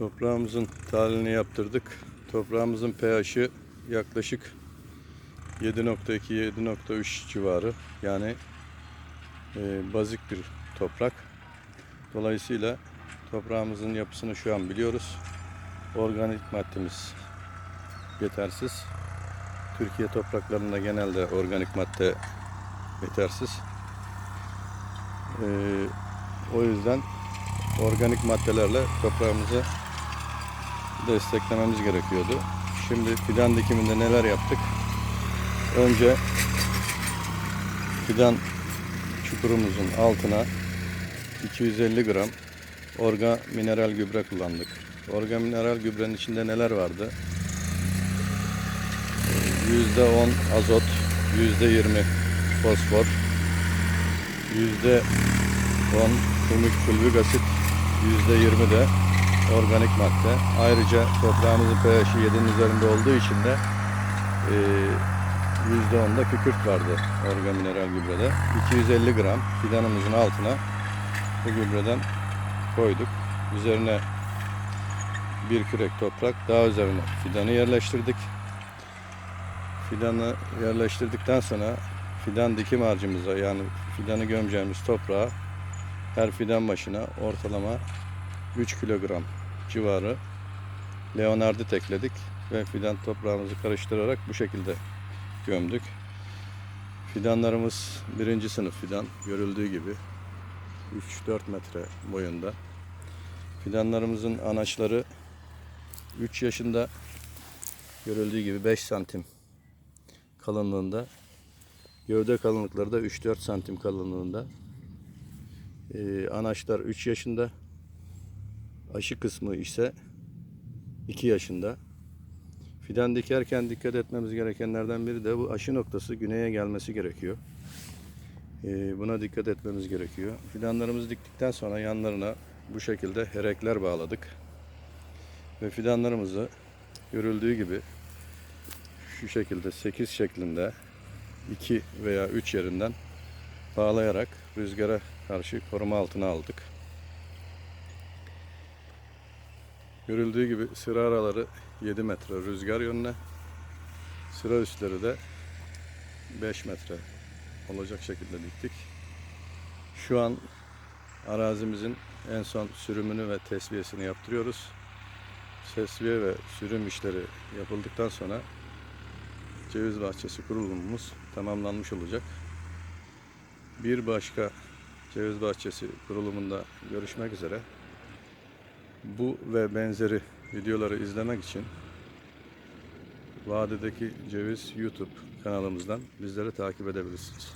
Toprağımızın tahlilini yaptırdık. Toprağımızın pH'i yaklaşık 7.2-7.3 civarı. Yani e, bazik bir toprak. Dolayısıyla toprağımızın yapısını şu an biliyoruz. Organik maddemiz yetersiz. Türkiye topraklarında genelde organik madde yetersiz. E, o yüzden organik maddelerle toprağımızı desteklememiz gerekiyordu. Şimdi fidan dikiminde neler yaptık? Önce fidan çukurumuzun altına 250 gram orga mineral gübre kullandık. Orga mineral gübrenin içinde neler vardı? %10 azot, %20 fosfor, %10 hümik fulvik asit, %20 de organik madde. Ayrıca toprağımızın pH'i 7'nin üzerinde olduğu için de e, %10 da kükürt vardı orga mineral gübrede. 250 gram fidanımızın altına bu gübreden koyduk. Üzerine bir kürek toprak daha üzerine fidanı yerleştirdik. Fidanı yerleştirdikten sonra fidan dikim harcımıza yani fidanı gömeceğimiz toprağa her fidan başına ortalama 3 kilogram civarı leonardit ekledik ve fidan toprağımızı karıştırarak bu şekilde gömdük. Fidanlarımız birinci sınıf fidan görüldüğü gibi 3-4 metre boyunda. Fidanlarımızın anaçları 3 yaşında görüldüğü gibi 5 santim kalınlığında. Gövde kalınlıkları da 3-4 santim kalınlığında. Ee, anaçlar 3 yaşında. Aşı kısmı ise 2 yaşında. Fidan dikerken dikkat etmemiz gerekenlerden biri de bu aşı noktası güneye gelmesi gerekiyor. Ee, buna dikkat etmemiz gerekiyor. Fidanlarımızı diktikten sonra yanlarına bu şekilde herekler bağladık. Ve fidanlarımızı görüldüğü gibi şu şekilde 8 şeklinde 2 veya 3 yerinden bağlayarak rüzgara karşı koruma altına aldık. Görüldüğü gibi sıra araları 7 metre rüzgar yönüne, sıra üstleri de 5 metre olacak şekilde diktik. Şu an arazimizin en son sürümünü ve tesviyesini yaptırıyoruz. Tesviye ve sürüm işleri yapıldıktan sonra ceviz bahçesi kurulumumuz tamamlanmış olacak. Bir başka ceviz bahçesi kurulumunda görüşmek üzere. Bu ve benzeri videoları izlemek için Vadideki Ceviz YouTube kanalımızdan bizleri takip edebilirsiniz.